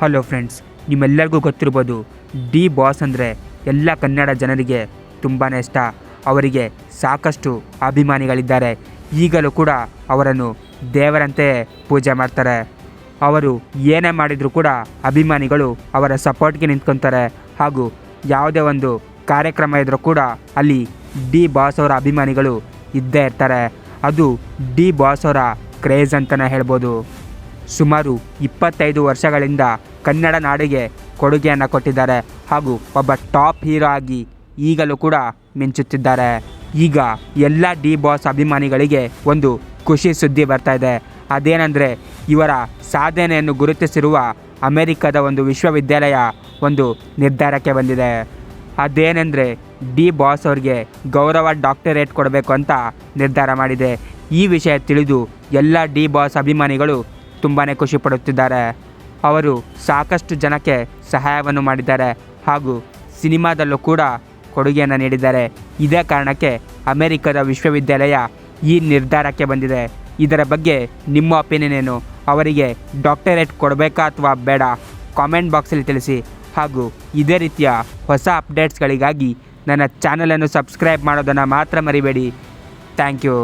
Hello friends, ನಿಮ್ಮೆಲ್ಲರಿಗೂ ಗೊತ್ತಿರ್ಬೋದು, D boss ಅಂದರೆ ಎಲ್ಲ ಕನ್ನಡ ಜನರಿಗೆ ತುಂಬಾ ಇಷ್ಟ. ಅವರಿಗೆ ಸಾಕಷ್ಟು ಅಭಿಮಾನಿಗಳಿದ್ದಾರೆ. ಈಗಲೂ ಕೂಡ ಅವರನ್ನು ದೇವರಂತೆ ಪೂಜೆ ಮಾಡ್ತಾರೆ. ಅವರು ಏನೇ ಮಾಡಿದರೂ ಕೂಡ ಅಭಿಮಾನಿಗಳು ಅವರ ಸಪೋರ್ಟ್ಗೆ ನಿಂತ್ಕೊತಾರೆ. ಹಾಗೂ ಯಾವುದೇ ಒಂದು ಕಾರ್ಯಕ್ರಮ ಇದ್ದರೂ ಕೂಡ ಅಲ್ಲಿ ಡಿ ಬಾಸ್ ಅವರ ಅಭಿಮಾನಿಗಳು ಇದ್ದೇ ಇರ್ತಾರೆ. ಅದು ಡಿ ಬಾಸ್ ಅವರ ಕ್ರೇಜ್ ಅಂತಲೇ ಹೇಳ್ಬೋದು. ಸುಮಾರು ಇಪ್ಪತ್ತೈದು ವರ್ಷಗಳಿಂದ ಕನ್ನಡ ನಾಡಿಗೆ ಕೊಡುಗೆಯನ್ನು ಕೊಟ್ಟಿದ್ದಾರೆ. ಹಾಗೂ ಒಬ್ಬ ಟಾಪ್ ಹೀರೋ ಆಗಿ ಈಗಲೂ ಕೂಡ ಮಿಂಚುತ್ತಿದ್ದಾರೆ. ಈಗ ಎಲ್ಲ ಡಿ ಬಾಸ್ ಅಭಿಮಾನಿಗಳಿಗೆ ಒಂದು ಖುಷಿ ಸುದ್ದಿ ಬರ್ತಾ ಇದೆ. ಅದೇನೆಂದರೆ, ಇವರ ಸಾಧನೆಯನ್ನು ಗುರುತಿಸಿರುವ ಅಮೆರಿಕದ ಒಂದು ವಿಶ್ವವಿದ್ಯಾಲಯ ಒಂದು ನಿರ್ಧಾರಕ್ಕೆ ಬಂದಿದೆ. ಅದೇನೆಂದರೆ, ಡಿ ಬಾಸ್ ಅವ್ರಿಗೆ ಗೌರವ ಡಾಕ್ಟರೇಟ್ ಕೊಡಬೇಕು ಅಂತ ನಿರ್ಧಾರ ಮಾಡಿದೆ. ಈ ವಿಷಯ ತಿಳಿದು ಎಲ್ಲ ಡಿ ಬಾಸ್ ಅಭಿಮಾನಿಗಳು ತುಂಬಾ ಖುಷಿ ಪಡುತ್ತಿದ್ದಾರೆ. ಅವರು ಸಾಕಷ್ಟು ಜನಕ್ಕೆ ಸಹಾಯವನ್ನು ಮಾಡಿದ್ದಾರೆ ಹಾಗೂ ಸಿನಿಮಾದಲ್ಲೂ ಕೂಡ ಕೊಡುಗೆಯನ್ನು ನೀಡಿದ್ದಾರೆ. ಇದೇ ಕಾರಣಕ್ಕೆ ಅಮೆರಿಕದ ವಿಶ್ವವಿದ್ಯಾಲಯ ಈ ನಿರ್ಧಾರಕ್ಕೆ ಬಂದಿದೆ. ಇದರ ಬಗ್ಗೆ ನಿಮ್ಮ ಒಪಿನಿಯನ್ ಏನು? ಅವರಿಗೆ ಡಾಕ್ಟರೇಟ್ ಕೊಡಬೇಕಾ ಅಥವಾ ಬೇಡ? ಕಾಮೆಂಟ್ ಬಾಕ್ಸಲ್ಲಿ ತಿಳಿಸಿ. ಹಾಗೂ ಇದೇ ರೀತಿಯ ಹೊಸ ಅಪ್ಡೇಟ್ಸ್ಗಳಿಗಾಗಿ ನನ್ನ ಚಾನಲನ್ನು ಸಬ್ಸ್ಕ್ರೈಬ್ ಮಾಡೋದನ್ನು ಮಾತ್ರ ಮರಿಬೇಡಿ. Thank you.